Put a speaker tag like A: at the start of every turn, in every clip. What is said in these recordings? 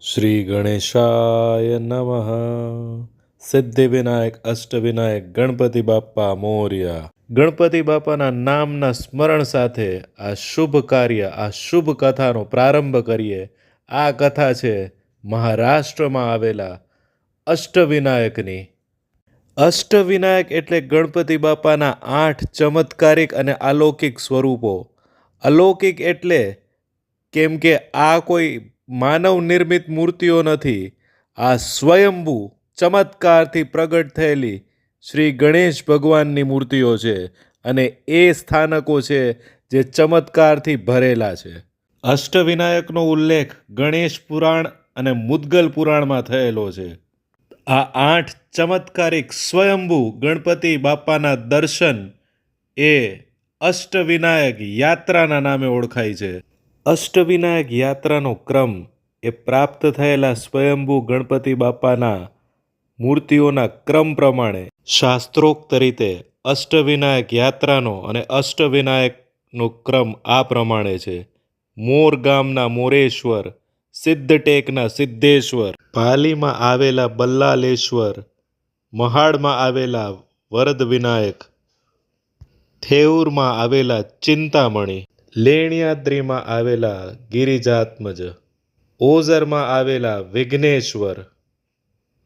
A: શ્રી ગણેશાય નમઃ. સિદ્ધિવિનાયક અષ્ટવિનાયક ગણપતિ બાપ્પા, મોર્યા. ગણપતિ બાપાના નામના સ્મરણ સાથે આ શુભ કાર્ય, આ શુભ કથાનો પ્રારંભ કરીએ. આ કથા છે મહારાષ્ટ્રમાં આવેલા અષ્ટવિનાયકની અષ્ટવિનાયક એટલે ગણપતિ બાપાના આઠ ચમત્કારિક અને અલૌકિક સ્વરૂપો. અલૌકિક એટલે કેમ કે આ કોઈ માનવ નિર્મિત મૂર્તિઓ નથી, આ સ્વયંભૂ, ચમત્કારથી પ્રગટ થયેલી શ્રી ગણેશ ભગવાનની મૂર્તિઓ છે અને એ સ્થાનકો છે જે ચમત્કારથી ભરેલા છે. અષ્ટવિનાયકનો ઉલ્લેખ ગણેશ પુરાણ અને મુદ્ગલ પુરાણમાં થયેલો છે. આ આઠ ચમત્કારિક સ્વયંભૂ ગણપતિ બાપાના દર્શન એ અષ્ટવિનાયક યાત્રાના નામે ઓળખાય છે. અષ્ટવિનાયક યાત્રાનો ક્રમ એ પ્રાપ્ત થયેલા સ્વયંભૂ ગણપતિ બાપાના મૂર્તિઓના ક્રમ પ્રમાણે શાસ્ત્રોક્ત રીતે અષ્ટવિનાયક યાત્રાનો અને અષ્ટવિનાયકનો ક્રમ આ પ્રમાણે છે. મોર ગામના મોરેશ્વર, સિદ્ધટેકના સિદ્ધેશ્વર, પાલીમાં આવેલા બલ્લાલેશ્વર, મહાડમાં આવેલા વરદ વિનાયક થેઉરમાં આવેલા ચિંતામણી લેણિયાદ્રીમાં આવેલા ગિરિજાત્મજ, ઓઝરમાં આવેલા વિઘ્નેશ્વર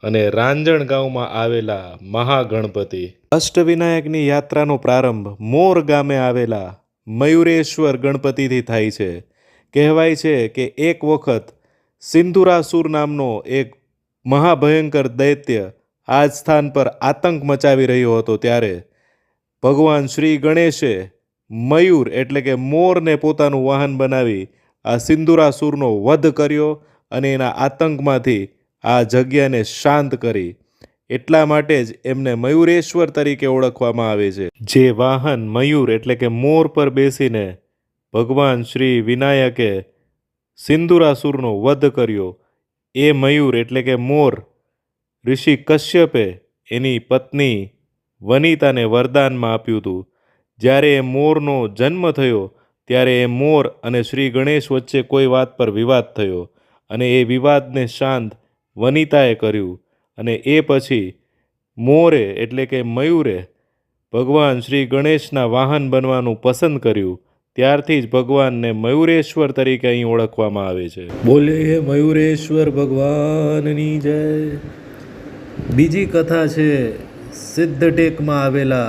A: અને રાંજણગાંવમાં આવેલા મહાગણપતિ. અષ્ટવિનાયકની યાત્રાનો પ્રારંભ મોર ગામે આવેલા મયુરેશ્વર ગણપતિથી થાય છે. કહેવાય છે કે એક વખત સિંધુરાસુર નામનો એક મહાભયંકર દૈત્ય આ સ્થાન પર આતંક મચાવી રહ્યો હતો ત્યારે ભગવાન શ્રી ગણેશે મયુર એટલે કે મોરને પોતાનું વાહન બનાવી આ સિંદુરાસુરનો વધ કર્યો અને એના આતંકમાંથી આ જગ્યાને શાંત કરી. એટલા માટે જ એમને મયુરેશ્વર તરીકે ઓળખવામાં આવે છે. જે વાહન મયુર એટલે કે મોર પર બેસીને ભગવાન શ્રી વિનાયકે સિંદુરાસુરનો વધ કર્યો, એ મયુર એટલે કે મોર ઋષિ કશ્યપે એની પત્ની વનિતાને વરદાનમાં આપ્યું હતું. જ્યારે એ મોરનો જન્મ થયો, ત્યારે એ મોર અને શ્રી ગણેશ વચ્ચે કોઈ વાત પર વિવાદ થયો અને એ વિવાદને શાંત વનિતાએ કર્યું અને એ પછી મોરે એટલે કે મયુરે ભગવાન શ્રી ગણેશના વાહન બનવાનું પસંદ કર્યું. ત્યારથી જ ભગવાનને મયુરેશ્વર તરીકે અહીં ઓળખવામાં આવે છે. બોલે મયુરેશ્વર ભગવાનની જય. બીજી કથા છે, સિદ્ધટેકમાં આવેલા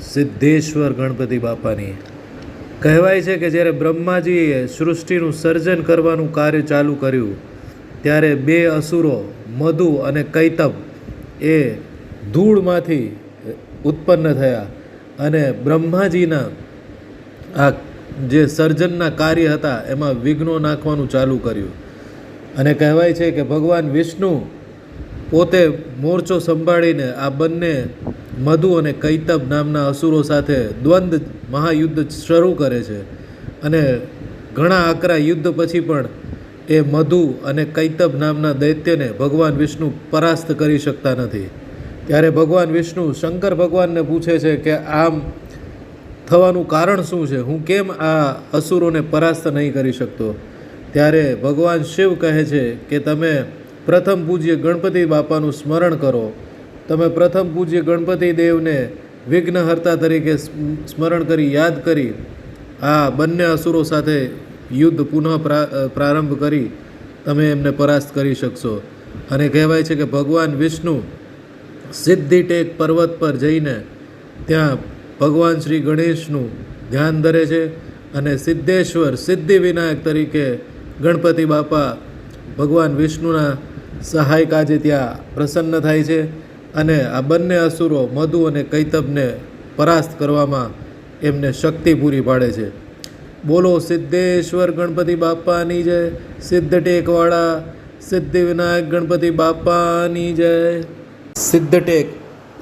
A: સિદ્ધેશ્વર ગણપતિ બાપાની. કહેવાય છે કે જ્યારે બ્રહ્માજીએ સૃષ્ટિનું સર્જન કરવાનું કાર્ય ચાલુ કર્યું, ત્યારે બે અસુરો, મધુ અને કૈતબ, એ ધૂળમાંથી ઉત્પન્ન થયા અને બ્રહ્માજીના આ જે સર્જનના કાર્ય હતા, એમાં વિઘ્નો નાખવાનું ચાલુ કર્યું. અને કહેવાય છે કે ભગવાન વિષ્ણુ પોતે મોરચો સંભાળીને આ બંને મધુ અને કૈતબ નામના અસુરો સાથે દ્વંદ્વ મહાયુદ્ધ શરૂ કરે છે. અને ઘણા આકરા યુદ્ધ પછી પણ એ મધુ અને કૈતબ નામના દૈત્યને ભગવાન વિષ્ણુ પરાસ્ત કરી શકતા નથી. ત્યારે ભગવાન વિષ્ણુ શંકર ભગવાનને પૂછે છે કે આમ થવાનું કારણ શું છે? હું કેમ આ અસુરોને પરાસ્ત નહીં કરી શકતો? ત્યારે ભગવાન શિવ કહે છે કે તમે પ્રથમ પૂજ્ય ગણપતિ બાપાનું સ્મરણ કરો. તમે પ્રથમ પૂજ્ય ગણપતિ દેવને વિઘ્નહર્તા તરીકે સ્મરણ કરી, યાદ કરી, આ બંને અસુરો સાથે યુદ્ધ પુનઃ પ્રારંભ કરી તમે એમને પરાસ્ત કરી શકશો. અને કહેવાય છે કે ભગવાન વિષ્ણુ સિદ્ધિટેક પર્વત પર જઈને ત્યાં ભગવાન શ્રી ગણેશનું ધ્યાન ધરે છે અને સિદ્ધેશ્વર સિદ્ધિ વિનાયક તરીકે ગણપતિ બાપા ભગવાન વિષ્ણુના સહાય કાજે ત્યાં પ્રસન્ન થાય છે અને આ બંને અસુરો મધુ અને કૈતબને પરાસ્ત કરવામાં એમને શક્તિ પૂરી પાડે છે. બોલો, સિદ્ધેશ્વર ગણપતિ બાપાની જય. સિદ્ધટેકવાળા સિદ્ધિ વિનાયક ગણપતિ બાપાની જય. સિદ્ધટેક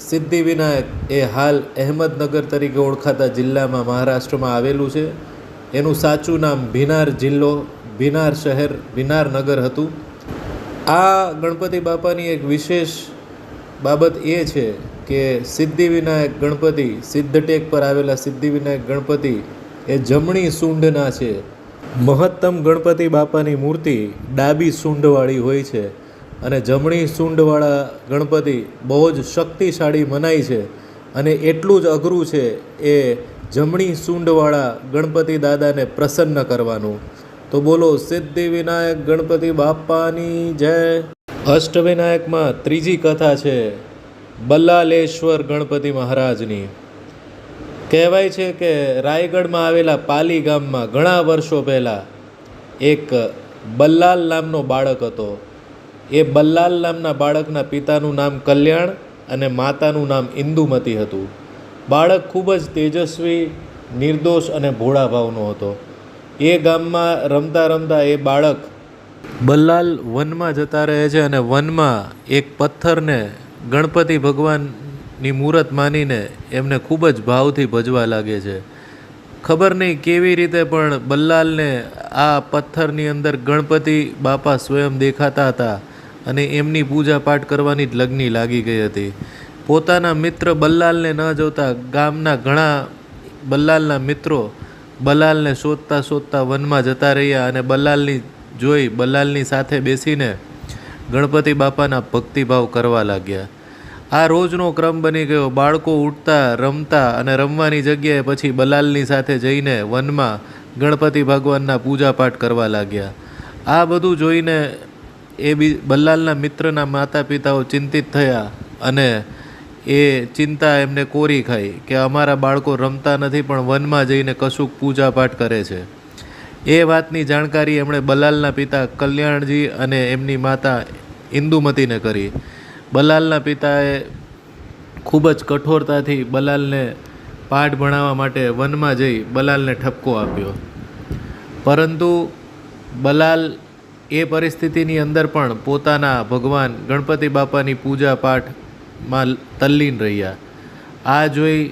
A: સિદ્ધિ વિનાયક એ હાલ અહેમદનગર તરીકે ઓળખાતા જિલ્લામાં મહારાષ્ટ્રમાં આવેલું છે. એનું સાચું નામ ભીનાર જિલ્લો, ભીનાર શહેર, ભીનાર નગર હતું. આ ગણપતિ બાપાની એક વિશેષ બાબત એ છે કે સિદ્ધિવિનાયક ગણપતિ સિદ્ધટેક પર આવેલા સિદ્ધિવિનાયક ગણપતિ એ જમણી સૂંઢના છે. મહત્તમ ગણપતિ બાપાની મૂર્તિ ડાબી સૂંઢવાળી હોય છે અને જમણી સૂંઢવાળા ગણપતિ બહુ જ શક્તિશાળી મનાય છે અને એટલું જ અઘરું છે એ જમણી સૂંઢવાળા ગણપતિ દાદાને પ્રસન્ન કરવાનું. તો બોલો, સિદ્ધિ વિનાયક ગણપતિ બાપાની જય. અષ્ટવિનાયકમાં ત્રીજી કથા છે, બલ્લાલેશ્વર ગણપતિ મહારાજની. કહેવાય છે કે રાયગઢમાં આવેલા પાલી ગામમાં ઘણા વર્ષો પહેલાં એક બલ્લાલ નામનો બાળક હતો. એ બલ્લાલ નામના બાળકના પિતાનું નામ કલ્યાણ અને માતાનું નામ ઇન્દુમતી હતું. બાળક ખૂબ જ તેજસ્વી, નિર્દોષ અને ભોળા ભાવનો હતો. એ ગામમાં રમતા રમતા એ બાળક બલ્લાલ વનમાં જતા રહે છે અને વનમાં એક પથ્થરને ગણપતિ ભગવાનની મૂરત માનીને એમને ખૂબ જ ભાવથી ભજવા લાગે છે. ખબર નહીં કેવી રીતે પણ બલ્લાલને આ પથ્થરની અંદર ગણપતિ બાપા સ્વયં દેખાતા હતા અને એમની પૂજા પાઠ કરવાની જ લગ્ની લાગી ગઈ હતી. પોતાના મિત્ર બલ્લાલને ન જોતા ગામના ઘણા બલ્લાલના મિત્રો બલ્લાલને શોધતા શોધતા વનમાં જતા રહ્યા અને બલાલની જોઈ બલાલની સાથે બેસીને ગણપતિ બાપાના ભક્તિભાવ કરવા લાગ્યા. આ રોજનો ક્રમ બની ગયો. બાળકો ઉઠતા, રમતા અને રમવાની જગ્યાએ પછી બલાલની સાથે જઈને વનમાં ગણપતિ ભગવાનના પૂજાપાઠ કરવા લાગ્યા. આ બધું જોઈને એ બી બલ્લાલના મિત્રના માતા પિતાઓ ચિંતિત થયા અને એ ચિંતા એમને કોરી ખાઈ કે અમારા બાળકો રમતા નથી પણ વનમાં જઈને કશુંક પૂજાપાઠ કરે છે. એ વાતની જાણકારી એમણે બલાલના પિતા કલ્યાણજી અને એમની માતા ઇન્દુમતીને કરી. બલાલના પિતાએ ખૂબ જ કઠોરતાથી બલાલને પાઠ ભણાવવા માટે વનમાં જઈ બલાલને ઠપકો આપ્યો. પરંતુ બલાલ એ પરિસ્થિતિની અંદર પણ પોતાના ભગવાન ગણપતિ બાપાની પૂજા પાઠમાં તલ્લીન રહ્યા. આ જોઈ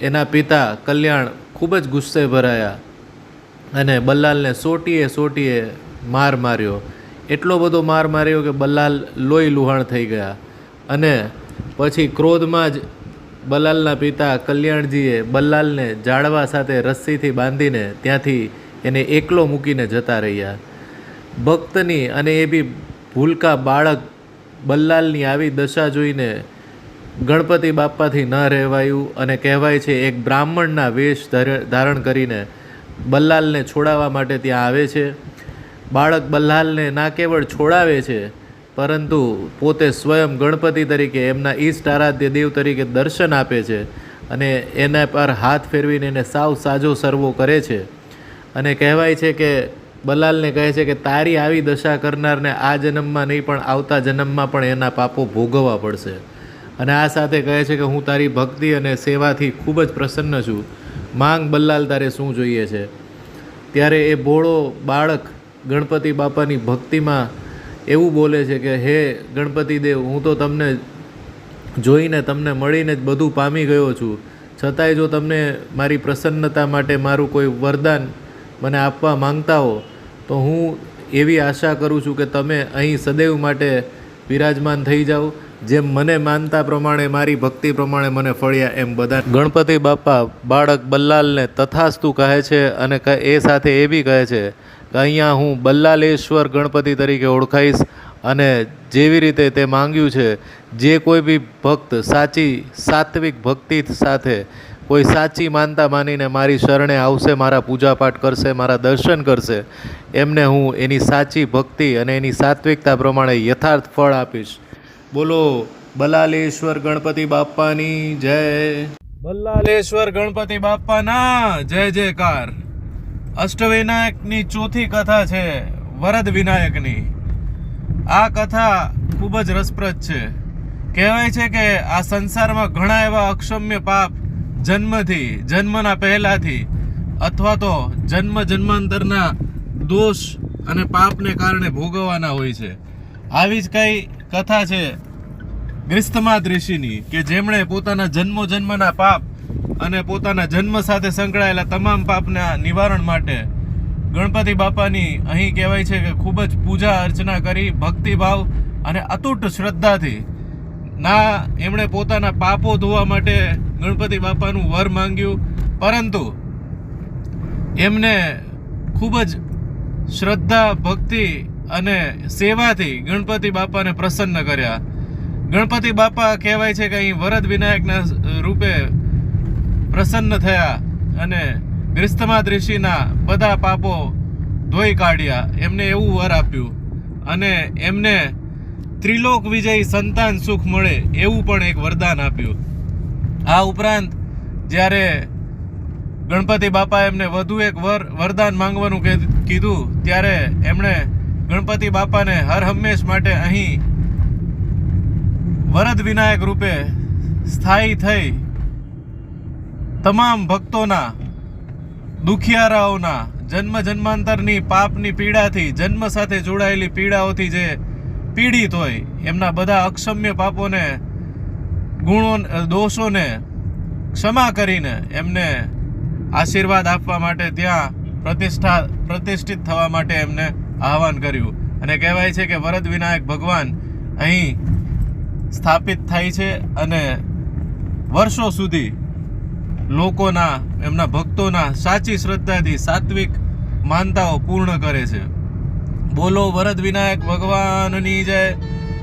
A: એના પિતા કલ્યાણ ખૂબ જ ગુસ્સે ભરાયા અને બલ્લાલને સોટીએ સોટીએ માર માર્યો. એટલો બધો માર માર્યો કે બલ્લાલ લોહી લુહાણ થઈ ગયા. અને પછી ક્રોધમાં જ બલ્લાલના પિતા કલ્યાણજીએ બલ્લાલને જાળવા સાથે રસ્સીથી બાંધીને ત્યાંથી એને એકલો મૂકીને જતા રહ્યા. ભક્તની અને એ બી ભૂલકા બાળક બલ્લાલની આવી દશા જોઈને ગણપતિ બાપાથી ન રહેવાયું અને કહેવાય છે એક બ્રાહ્મણના વેશ ધાર- ધારણ કરીને બલ્લાલને છોડાવવા માટે ત્યાં આવે છે. બાળક બલ્લાલને ના કેવળ છોડાવે છે, પરંતુ પોતે સ્વયં ગણપતિ તરીકે એમના ઈષ્ટ આરાધ્ય દેવ તરીકે દર્શન આપે છે અને એના પર હાથ ફેરવીને એને સાવ સાજો સર્વો કરે છે. અને કહેવાય છે કે બલાલને કહે છે કે તારી આવી દશા કરનારને આ જન્મમાં નહીં, પણ આવતા જન્મમાં પણ એના પાપો ભોગવવા પડશે. અને આ સાથે કહે છે કે હું તારી ભક્તિ અને સેવાથી ખૂબ જ પ્રસન્ન છું. માંગ બલ્લાલ તારે શું જોઈએ છે? ત્યારે એ ભોળો બાળક ગણપતિ બાપાની ભક્તિમાં એવું બોલે છે કે, હે ગણપતિ દેવ, હું તો તમને જોઈને તમને મળીને જ બધું પામી ગયો છું. છતાંય જો તમને મારી પ્રસન્નતા માટે મારું કોઈ વરદાન મને આપવા માંગતા હો તો હું એવી આશા કરું છું કે તમે અહીં સદૈવ માટે બિરાજમાન થઈ જાઓ. જેમ મને માનતા પ્રમાણે, મારી ભક્તિ પ્રમાણે મને ફળ્યા એમ બધા. ગણપતિ બાપા, બાળક બલ્લાલને તથાસ્તુ કહે છે અને એ સાથે એ બી કહે છે કે અહીંયા હું બલ્લાલેશ્વર ગણપતિ તરીકે ઓળખાઈશ અને જેવી રીતે તે માંગ્યું છે, જે કોઈ બી ભક્ત સાચી સાત્વિક ભક્તિ સાથે કોઈ સાચી માનતા માનીને મારી શરણે આવશે, મારા પૂજાપાઠ કરશે, મારા દર્શન કરશે, એમને હું એની સાચી ભક્તિ અને એની સાત્વિકતા પ્રમાણે યથાર્થ ફળ આપીશ. બોલો, બલાલેશ્વર ગણપતિ બાપાની જય. બલ્લાલેશ્વર ગણપતિ બાપાના જય જયકાર. અષ્ટવિનાયકની ચોથી કથા છે, વરદ વિનાયકની. આ કથા ખૂબ જ રસપ્રદ છે. કહેવાય છે કે આ સંસારમાં ઘણા એવા અક્ષમ્ય પાપ જન્મથી, જન્મના પહેલાથી અથવા તો જન્મ જન્માંતરના દોષ અને પાપને કારણે ભોગવવાના હોય છે. આવી જ કઈ કથા છે ગ્રીસ્તમાદ ઋષિની કે જેમણે પોતાના જન્મો જન્મના પાપ અને પોતાના જન્મ સાથે સંકળાયેલા તમામ પાપના નિવારણ માટે ગણપતિ બાપાની અહીં કહેવાય છે કે ખૂબ જ પૂજા અર્ચના કરી ભક્તિભાવ અને અતૂટ શ્રદ્ધાથી ના, એમણે પોતાના પાપો ધોવા માટે ગણપતિ બાપાનું વર માંગ્યું. પરંતુ એમને ખૂબ જ શ્રદ્ધા, ભક્તિ અને સેવાથી ગણપતિ બાપાને પ્રસન્ન કર્યા. ગણપતિ બાપા કહેવાય છે કે અહીં વરદ વિનાયકના રૂપે પ્રસન્ન થયા અને ગ્રીસ્તમાદ ઋષિના બધા પાપો ધોઈ કાઢ્યા. એમને એવું વર આપ્યું અને એમને ત્રિલોક વિજયી, સંતાન, સુખ મળે એવું પણ એક વરદાન આપ્યું. આ ઉપરાંત જ્યારે ગણપતિ બાપા એમને વધુ એક વર, વરદાન માંગવાનું કીધું, ત્યારે એમણે ગણપતિ બાપાને હર હંમેશ માટે અહીં વરદ વિનાયક રૂપે સ્થાયી થઈ તમામ ભક્તોના, દુખિયારાઓના, જન્મ જન્માંતરની પાપની પીડાથી, જન્મ સાથે જોડાયેલી પીડાઓથી જે પીડિત હોય, એમના બધા અક્ષમ્ય પાપોને ગુણો દોષોને ક્ષમા કરીને એમને આશીર્વાદ આપવા માટે ત્યાં પ્રતિષ્ઠા, પ્રતિષ્ઠિત થવા માટે એમને આહવાન કર્યું. અને કહેવાય છે કે વરદ વિનાયક ભગવાન અહીં સ્થાપિત થાય છે અને વર્ષો સુધી લોકોના, એમના ભક્તોના સાચી શ્રદ્ધાથી સાત્વિક માનતાઓ પૂર્ણ કરે છે. બોલો વરદ વિનાયક ભગવાનની જય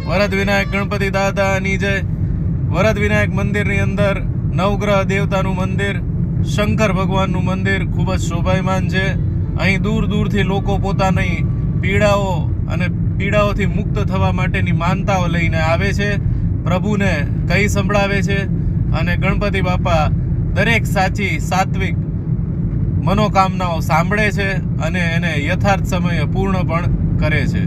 A: વરદ વિનાયક ગણપતિ દાદાની જય વરદ વિનાયક મંદિરની અંદર નવગ્રહ દેવતાનું મંદિર, શંકર ભગવાનનું મંદિર ખૂબ જ શોભાયમાન છે. અહીં દૂર દૂરથી લોકો પોતાની પીડાઓ અને પીડાઓથી મુક્ત થવા માટેની માનતાઓ લઈને આવે છે. પ્રભુને કહી સંભળાવે છે અને ગણપતિ બાપા દરેક સાચી સાત્વિક મનોકામનાઓ સાંભળે છે અને એને યથાર્થ સમયે પૂર્ણ પણ કરે છે.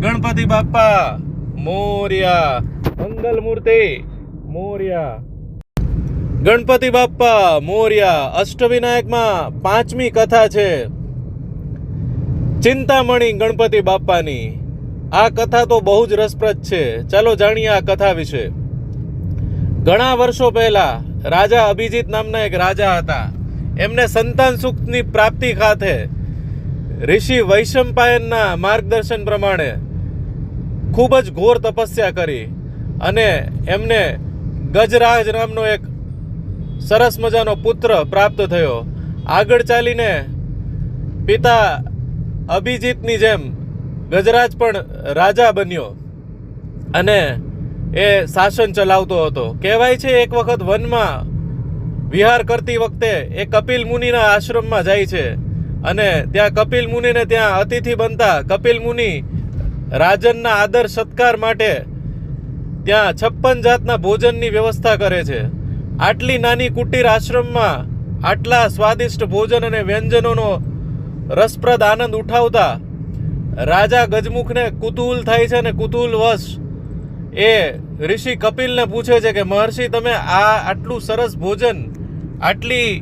A: ગણપતિ બાપા મોર્યા, મંગલ મૂર્તિ, મોર્યા. ગણપતિ બાપ્પા, મોર્યા, અષ્ટવિનાયકમાં પાંચમી કથા છે. ચિંતામણી ગણપતિ બાપ્પાની. આ કથા તો બહુ જ રસપ્રદ છે. ચાલો જાણીએ આ કથા વિશે. ઘણા વર્ષો પહેલા રાજા અભિજીત નામના એક રાજા હતા. એમને સંતાન સુખની પ્રાપ્તિ ખાતે ઋષિ વૈશંપાયનના માર્ગદર્શન પ્રમાણે ખૂબ જ ઘોર તપસ્યા કરી અને એમને ગજરાજ નામનો એક સરસ મજાનો પુત્ર પ્રાપ્ત થયો. આગળ ચાલીને પિતા અભિજીતની જેમ ગજરાજ પણ રાજા બન્યો અને એ શાસન ચલાવતો હતો. કહેવાય છે એક વખત વનમાં વિહાર કરતી વખતે એ કપિલ મુનિના આશ્રમમાં જાય છે. અને ત્યાં કપિલ મુનિને ત્યાં અતિથિ બનતા કપિલ મુનિ રાજનના આદર સત્કાર માટે ત્યાં છપ્પન જાતના ભોજનની વ્યવસ્થા કરે છે. આટલી નાની કુટીર આશ્રમમાં આટલા સ્વાદિષ્ટ ભોજન અને વ્યંજનોનો રસપ્રદ આનંદ ઉઠાવતા રાજા ગજમુખને કુતૂહલ થાય છે અને કુતૂહલ વશ એ ઋષિ કપિલને પૂછે છે કે, મહર્ષિ, તમે આ આટલું સરસ ભોજન, આટલી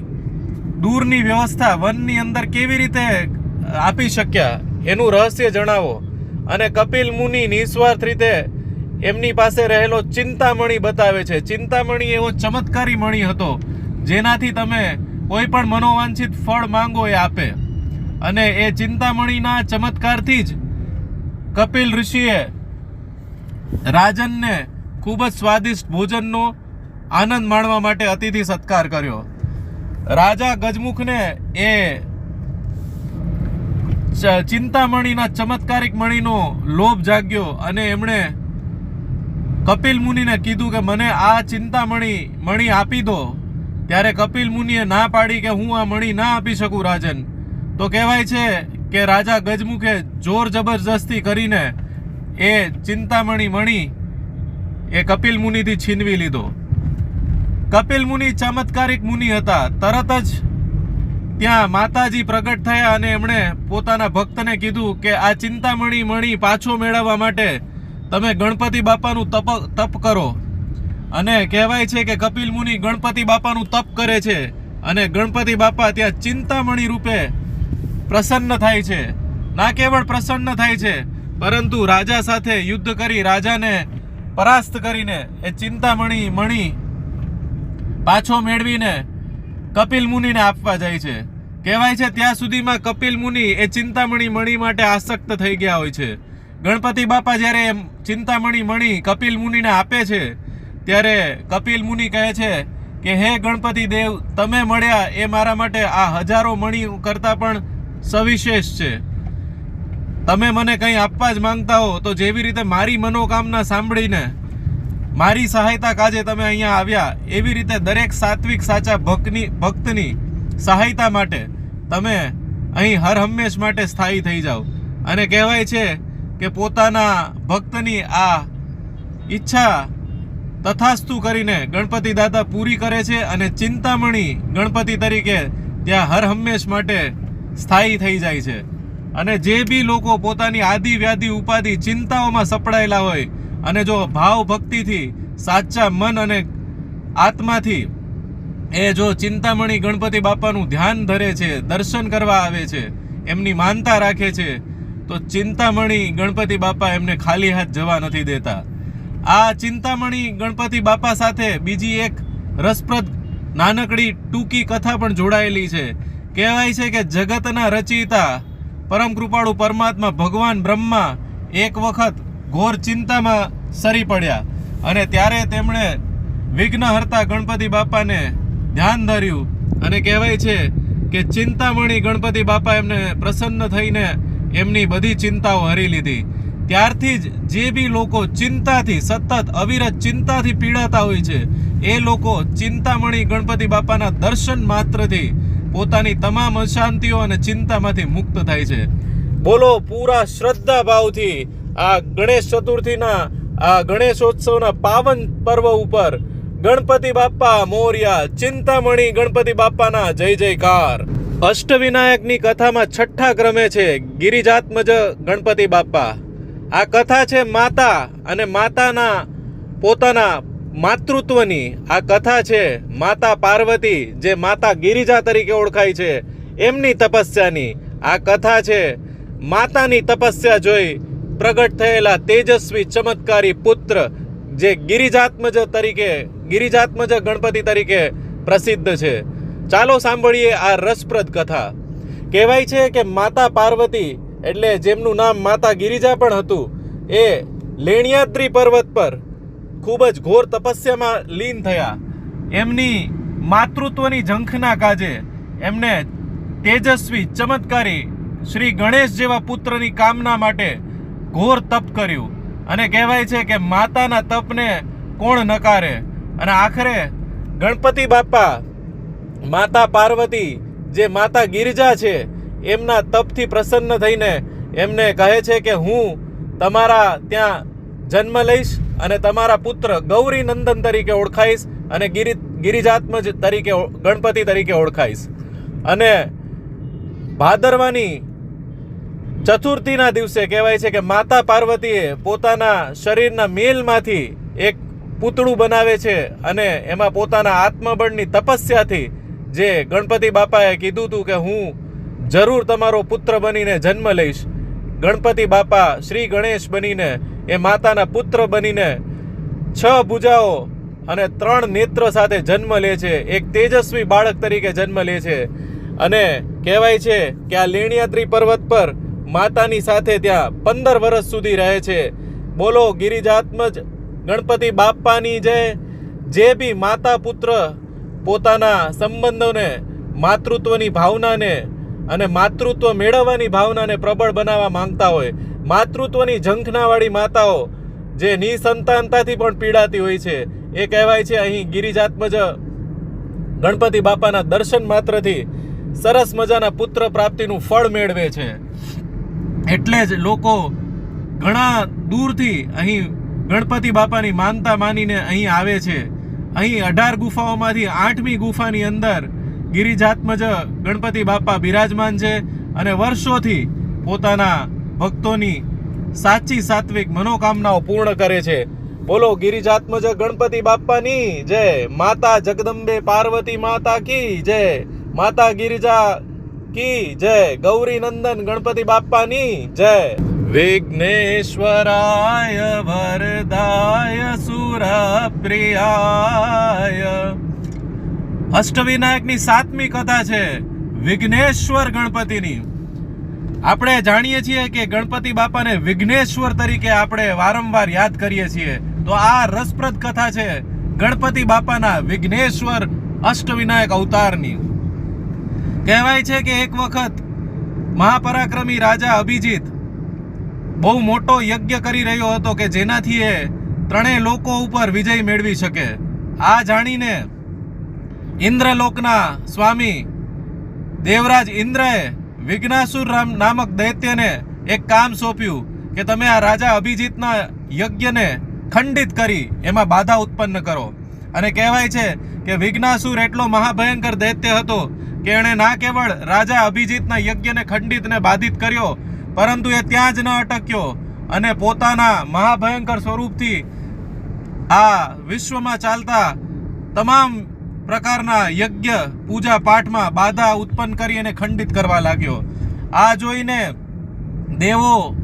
A: દૂરની વ્યવસ્થા વનની અંદર કેવી રીતે આપી શક્યા? એનું રહસ્ય જણાવો. અને કપિલ મુનિ નિસ્વાર્થ રીતે એમની પાસે રહેલો ચિંતામણી બતાવે છે. ચિંતામણી એવો ચમત્કારી મણી હતો, જેનાથી તમે કોઈ પણ મનોવાંછિત ફળ માંગો એ આપે. અને એ ચિંતામણીના ચમત્કારથી જ કપિલ ઋષિએ રાજનને ખૂબ જ સ્વાદિષ્ટ ભોજનનો આનંદ માણવા માટે અતિથિ સત્કાર કર્યો. રાજા ગજમુખને એ ચિંતામણીના ચમત્કારિક મણીનો લોભ જાગ્યો અને એમણે કપિલ મુનિને કીધું કે મને આ ચિંતામણી મણી આપી દો. ત્યારે કપિલ મુનિએ ના પાડી કે હું આ મણી ના આપી શકું રાજન. તો કહેવાય છે કે રાજા ગજમુખે જોર જબરજસ્તી કરીને એ ચિંતામણી મણી એ કપિલ મુનિથી છીનવી લીધો. કપિલ મુનિ ચમત્કારિક મુનિ હતા. તરત જ ત્યાં માતાજી પ્રગટ થયા અને એમણે પોતાના ભક્તને કીધું કે આ ચિંતામણી મણી પાછો મેળવવા માટે તમે ગણપતિ બાપાનું તપ તપ કરો. અને કહેવાય છે કે કપિલ મુનિ ગણપતિ બાપાનું તપ કરે છે અને ગણપતિ બાપા ત્યાં ચિંતામણી રૂપે પ્રસન્ન થાય છે. ના કેવળ પ્રસન્ન થાય છે, પરંતુ રાજા સાથે યુદ્ધ કરી રાજાને પરાસ્ત કરીને એ ચિંતામણી મણી પાછો મેળવીને કપિલ મુનિને આપવા જાય છે. કહેવાય છે ત્યાં સુધીમાં કપિલ મુનિ એ ચિંતામણી મણી માટે આસક્ત થઈ ગયા હોય છે. ગણપતિ બાપા જ્યારે એમ ચિંતામણી મણી કપિલ મુનિને આપે છે, ત્યારે કપિલ મુનિ કહે છે કે, હે ગણપતિ દેવ, તમે મળ્યા એ મારા માટે આ હજારો મણી કરતાં પણ સવિશેષ છે. તમે મને કંઈ આપવા જ માંગતા હો, તો જેવી રીતે મારી મનોકામના સાંભળીને મારી સહાયતા કાજે તમે અહીંયા આવ્યા, એવી રીતે દરેક સાત્વિક સાચા ભક્તની ભક્તની સહાયતા માટે તમે અહીં હર હંમેશ માટે સ્થાયી થઈ જાઓ. અને કહેવાય છે કે પોતાના ભક્તની આ ઈચ્છા તથાસ્તુ કરીને ગણપતિ દાદા પૂરી કરે છે અને ચિંતામણી ગણપતિ તરીકે ત્યાં હર હંમેશ માટે સ્થાયી થઈ જાય છે. અને જે બી લોકો પોતાની આદિ વ્યાધિ ઉપાધિ ચિંતાઓમાં સપડાયેલા હોય, અને જો ભાવ ભક્તિથી, સાચા મન અને આત્માથી એ જો ચિંતામણી ગણપતિ બાપાનું ધ્યાન ધરે છે, દર્શન કરવા આવે છે, એમની માનતા રાખે છે, તો ચિંતામણી ગણપતિ બાપા એમને ખાલી હાથ જવા નથી દેતા. આ ચિંતામણી ગણપતિ બાપા સાથે બીજી એક રસપ્રદ નાનકડી ટૂંકી કથા પણ જોડાયેલી છે. કહેવાય છે કે જગતના રચયિતા પરમ કૃપાળુ પરમાત્મા ભગવાન બ્રહ્મા એક વખત ઘોર ચિંતામાં સરી પડ્યા. અને ત્યારે તેમણે વિઘ્નહર્તા ગણપતિ બાપાને ધ્યાન ધર્યું અને કહેવાય છે કે ચિંતામણી ગણપતિ બાપા એમને પ્રસન્ન થઈને એમની બધી ચિંતાઓ હરી લીધી. ત્યારથી જ જે બી લોકો ચિંતાથી, સતત અવિરત ચિંતાથી પીડાતા હોય છે, એ લોકો ચિંતામણી ગણપતિ બાપાના દર્શન માત્રથી પોતાની તમામ અશાંતિઓ અને ચિંતામાંથી મુક્ત થાય છે. બોલો, પૂરા શ્રદ્ધા ભાવથી આ ગણેશ ચતુર્થીના, આ ગણેશોત્સવના પાવન પર્વ ઉપર ગણપતિ બાપ્પા, મોર્યા, ચિંતામણી ગણપતિ બાપાના જય જયકાર. અષ્ટવિનાયકની કથામાં છઠ્ઠા ક્રમે છે ગિરિજાત્મજ ગણપતિ બાપ્પા. આ કથા છે માતા અને માતાના પોતાના માતૃત્વની આ કથા છે માતા પાર્વતી, જે માતા ગિરિજા તરીકે ઓળખાય છે. એમની તપસ્યાની આ કથા છે. માતાની તપસ્યા જોઈ પ્રગટ થયેલા તેજસ્વી ચમત્કારી પુત્ર, જે ગિરિજાત્મજ તરીકે, ગિરિજાત્મજ ગણપતિ તરીકે પ્રસિદ્ધ છે. ચાલો સાંભળીએ આ રસપ્રદ કથા. કહેવાય છે કે માતા પાર્વતી, એટલે જેમનું નામ માતા ગિરિજા પણ હતું, એ લેણિયાદ્રી પર્વત પર ખૂબ જ ઘોર તપસ્યામાં લીન થયા. એમની માતૃત્વની ઝંખના કાજે એમને તેજસ્વી, ચમત્કારી શ્રી ગણેશ જેવા પુત્રની કામના માટે ઘોર તપ કર્યું. અને કહેવાય છે કે માતાના તપને કોણ નકારે? અને આખરે ગણપતિ બાપા, માતા પાર્વતી જે માતા ગિરજા છે, એમના તપથી પ્રસન્ન થઈને એમને કહે છે કે હું તમારા ત્યાં જન્મ લઈશ અને તમારા પુત્ર ગૌરી નંદન તરીકે ઓળખાઈશ અને ગિરિ ગિરિજાત્મજ તરીકે ગણપતિ તરીકે ઓળખાઈશ. અને ભાદરવાની ચતુર્થીના દિવસે કહેવાય છે કે માતા પાર્વતીએ પોતાના શરીરના મેલમાંથી એક પૂતળું બનાવે છે અને એમાં પોતાના આત્મબળની તપસ્યાથી જે ગણપતિ બાપાએ કીધું હતું કે હું જરૂર તમારો પુત્ર બનીને જન્મ લઈશ. ગણપતિ બાપા શ્રી ગણેશ બનીને એ માતાના પુત્ર બનીને છ ભુજાઓ અને ત્રણ નેત્ર સાથે જન્મ લે છે. એક તેજસ્વી બાળક તરીકે જન્મ લે છે. અને કહેવાય છે કે આ લેણિયાત્રી પર્વત પર માતાની સાથે ત્યાં પંદર વર્ષ સુધી રહે છે. બોલો, ગિરિજાત્મજ, ગણપતિ બાપ્પાની જય જે બી માતા પુત્ર પોતાના સંબંધોને, માતૃત્વની ભાવનાને અને માતૃત્વ મેળવવાની ભાવનાને પ્રબળ બનાવવા માંગતા હોય. માતૃત્વની ઝંખનાવાળી માતાઓ, જે નિસંતાનતાથી પણ પીડાતી હોય છે, એ કહેવાય છે અહીં ગિરિજાત્મજ ગણપતિ બાપાના દર્શન માત્રથી સરસ મજાના પુત્ર પ્રાપ્તિનું ફળ મેળવે છે. એટલે જ લોકો ઘણા દૂરથી અહીં ગણપતિ બાપાની માનતા માનીને અહીં આવે છે. અહીં અઢાર ગુફાઓમાંથી આઠમી ગુફાની અંદર ગિરિજાત્મજ ગણપતિ બાપા બિરાજમાન છે અને વર્ષોથી પોતાના ભક્તોની સાચી સાત્વિક મનોકામનાઓ પૂર્ણ કરે છે. બોલો, ગિરિજાત્મજ ગણપતિ બાપાની જય. માતા જગદંબે પાર્વતી માતા કી જય. માતા ગિરિજા કી જય. ગૌરી નંદન ગણપતિ બાપાની જય. વિઘ્નેશ્વરાય વરદાય સુરપ્રિયાય અષ્ટવિનાયકની સાતમી કથા છે, વિઘ્નેશ્વર ગણપતિની. આપણે જાણીએ છીએ કે ગણપતિ બાપાને વિઘ્નેશ્વર તરીકે આપણે વારંવાર યાદ કરીએ છીએ. તો આ રસપ્રદ કથા છે, ગણપતિ બાપાના વિઘ્નેશ્વર અષ્ટવિનાયક અવતારની. કહેવાય છે કે એક વખત મહાપરાક્રમી રાજા અભિજીત બહુ મોટો યજ્ઞ કરી રહ્યો હતો કે જેનાથી એ ત્રણેય લોકો ઉપર વિજય મેળવી શકે. આ જાણીને ઇન્દ્રલોકના સ્વામી દેવરાજ ઇન્દ્રએ વિઘ્નાસુર રામ નામક દૈત્યને એક કામ સોંપ્યું કે તમે આ રાજા અભિજીતના યજ્ઞને ખંડિત કરી એમાં બાધા ઉત્પન્ન કરો. અને કહેવાય છે કે વિઘ્નાસુર એટલો મહાભયંકર દૈત્ય હતો કે એણે ના કેવળ રાજા અભિજીતના યજ્ઞને ખંડિત ને બાધિત કર્યો, પરંતુ એ ત્યાં જ ન અટક્યો અને પોતાના મહાભયંકર સ્વરૂપથી આ વિશ્વમાં ચાલતા તમામ પ્રકારના યજ્ઞ, પૂજા પાઠમાં બાધા ઉત્પન્ન કરી અને ખંડિત કરવા લાગ્યો. આ જોઈને દેવો,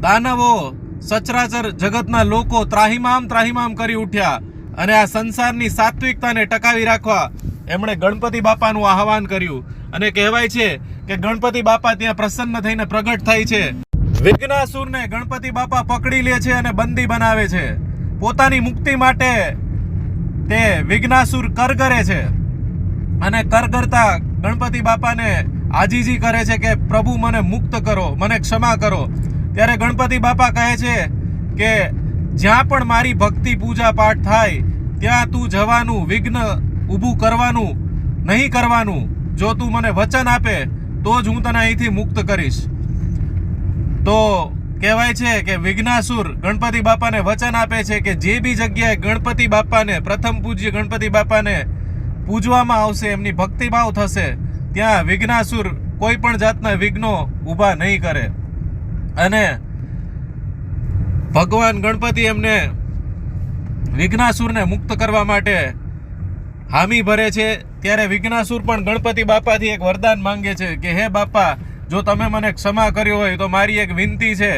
A: દાનવો, સચરાચર જગતના લોકો ત્રાહિમામ ત્રાહિમામ કરી ઉઠ્યા અને આ સંસારની સાત્વિકતાને ટકાવી રાખવા એમણે ગણપતિ બાપાનું આહવાન કર્યું. અને કહેવાય છે કે ગણપતિ બાપા ત્યાં પ્રસન્ન થઈને પ્રગટ થાય છે. વિઘ્નાસુરને ગણપતિ બાપા પકડી લે છે અને બંદી બનાવે છે. પોતાની મુક્તિ માટે તે વિઘ્નાસુર કર કરે છે અને કર કરતા ગણપતિ બાપાને આજીજી કરે છે કે પ્રભુ મને મુક્ત કરો, મને ક્ષમા કરો. ત્યારે ગણપતિ બાપા કહે છે કે જ્યાં પણ મારી ભક્તિ પૂજા પાઠ થાય, ત્યાં તું જવાનું, વિઘ્ન ઊભું કરવાનું, નહીં કરવાનું. જો તું મને વચન આપે, તો જ હું તને અહીંથી મુક્ત કરીશ. તો કહેવાય છે કે વિઘ્નાસુર ગણપતિ બાપાને વચન આપે છે કે જે બી જગ્યાએ ગણપતિ બાપાને, પ્રથમ પૂજ્ય ગણપતિ બાપાને પૂજવામાં આવશે, એમની ભક્તિભાવ થશે, ત્યાં વિઘ્નાસુર કોઈ પણ જાતના વિઘ્નો ઊભા નહીં કરે. અને ભગવાન ગણપતિ એમને વિઘ્નાસુરને મુક્ત કરવા માટે હામી ભરે છે. ત્યારે વિઘ્નાસુર પણ ગણપતિ બાપાથી એક વરદાન માંગે છે કે, હે બાપા જો તમે મને ક્ષમા કર્યો હોય તો મારી એક વિનંતી છે,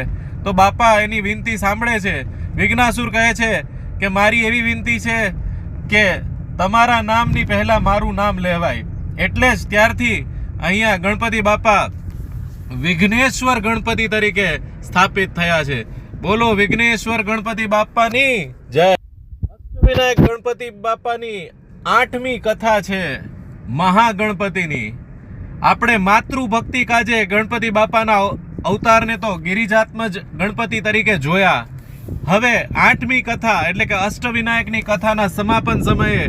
A: તો બાપા એની વિનંતી સાંભળે છે. વિઘ્નાસુર કહે છે કે મારી એવી વિનંતી છે કે તમારા નામની પહેલાં મારું નામ લેવાય. એટલે જ ત્યારથી અહીંયા ગણપતિ બાપા વિઘ્નેશ્વર ગણપતિ તરીકે સ્થાપિત થયા છે. બોલો વિઘ્નેશ્વર ગણપતિ બાપાની જય. અષ્ટવિનાયક ગણપતિ બાપાની આઠમી કથા છે મહાગણપતિની. આપણે માતૃભક્તિ કાજે ગણપતિ બાપાના અવતારને તો ગિરિજાત્મજ ગણપતિ તરીકે જોયા. હવે આઠમી કથા, એટલે કે અષ્ટવિનાયકની કથાના સમાપન સમયે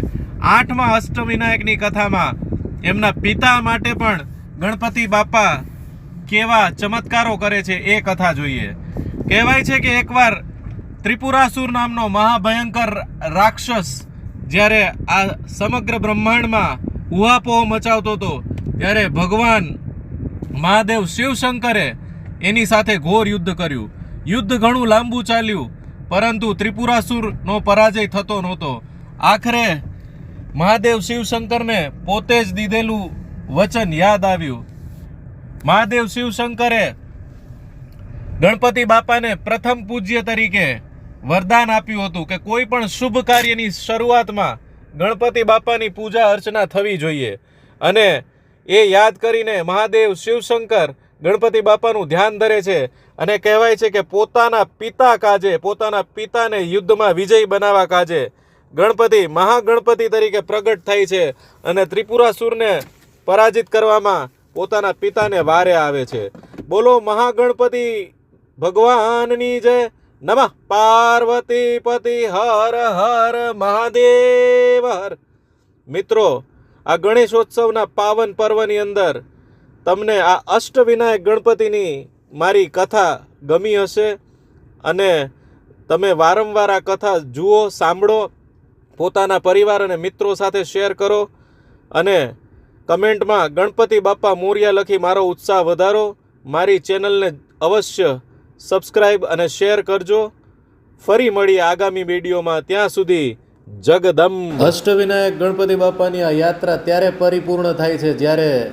A: આઠમા અષ્ટવિનાયકની કથામાં એમના પિતા માટે પણ ગણપતિ બાપા કેવા ચમત્કારો કરે છે એ કથા જોઈએ. કહેવાય છે કે એકવાર ત્રિપુરાસુર નામનો મહાભયંકર રાક્ષસ જ્યારે આ સમગ્ર બ્રહ્માંડમાં ઉહાપોહ મચાવતો હતો ત્યારે ભગવાન મહાદેવ શિવશંકરે એની સાથે ઘોર યુદ્ધ કર્યું. યુદ્ધ ઘણું લાંબુ ચાલ્યું, પરંતુ ત્રિપુરાસુરનો પરાજય થતો નહોતો. આખરે મહાદેવ શિવશંકરને પોતે જ દીધેલું વચન યાદ આવ્યું. મહાદેવ શિવશંકરે ગણપતિ બાપાને પ્રથમ પૂજ્ય તરીકે વરદાન આપ્યું હતું કે કોઈ પણ શુભ કાર્યની શરૂઆતમાં ગણપતિ બાપાની પૂજા અર્ચના થવી જોઈએ. અને એ યાદ કરીને મહાદેવ શિવશંકર ગણપતિ બાપાનું ધ્યાન ધરે છે અને કહેવાય છે કે પોતાના પિતા કાજે, પોતાના પિતાને યુદ્ધમાં વિજય બનાવવા કાજે ગણપતિ, મહાગણપતિ તરીકે પ્રગટ થાય છે અને ત્રિપુરાસુરને પરાજિત કરવામાં પોતાના પિતાને વારે આવે છે. બોલો મહાગણપતિ ભગવાનની જય. નમઃ. પાર્વતી પતિ હર હર મહાદેવ હર. મિત્રો આ ગણેશોત્સવના પાવન પર્વની અંદર તમને આ અષ્ટવિનાયક ગણપતિની મારી કથા ગમી હશે અને તમે વારંવાર આ કથા જુઓ, સાંભળો, પોતાના પરિવાર અને મિત્રો સાથે શેર કરો અને કમેન્ટમાં ગણપતિ બાપા મોર્યા લખી મારો ઉત્સાહ વધારો. મારી ચેનલને અવશ્ય સબસ્ક્રાઈબ અને શેર કરજો. ફરી મળીએ આગામી વિડીયોમાં. ત્યાં સુધી જગદમ
B: અષ્ટવિનાયક ગણપતિ બાપાની આ યાત્રા ત્યારે પરિપૂર્ણ થાય છે જ્યારે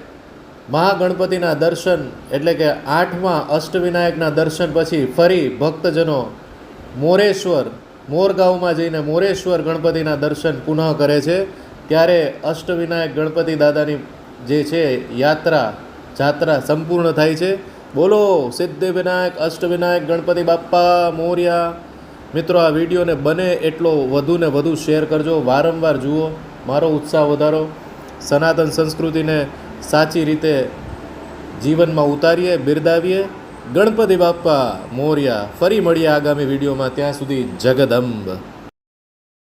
B: મહાગણપતિના દર્શન એટલે કે આઠમા અષ્ટવિનાયકના દર્શન પછી ફરી ભક્તજનો મોરેશ્વર, મોરગાંવમાં જઈને મોરેશ્વર ગણપતિના દર્શન પુનઃ કરે છે. ત્યારે અષ્ટવિનાયક ગણપતિ દાદાની જે છે યાત્રા, જાત્રા સંપૂર્ણ થાય છે. બોલો સિદ્ધિવિનાયક, અષ્ટવિનાયક ગણપતિ બાપ્પા, મોર્યા. મિત્રો, આ વિડીયોને બને એટલો વધુ ને વધુ શેર કરજો. વારંવાર જુઓ, મારો ઉત્સાહ વધારો. સનાતન સંસ્કૃતિને સાચી રીતે જીવનમાં ઉતારીએ, બિરદાવીએ. ગણપતિ બાપ્પા મોર્યા, ફરી મળીએ આગામી વિડીયોમાં. ત્યાં સુધી જગદંબ.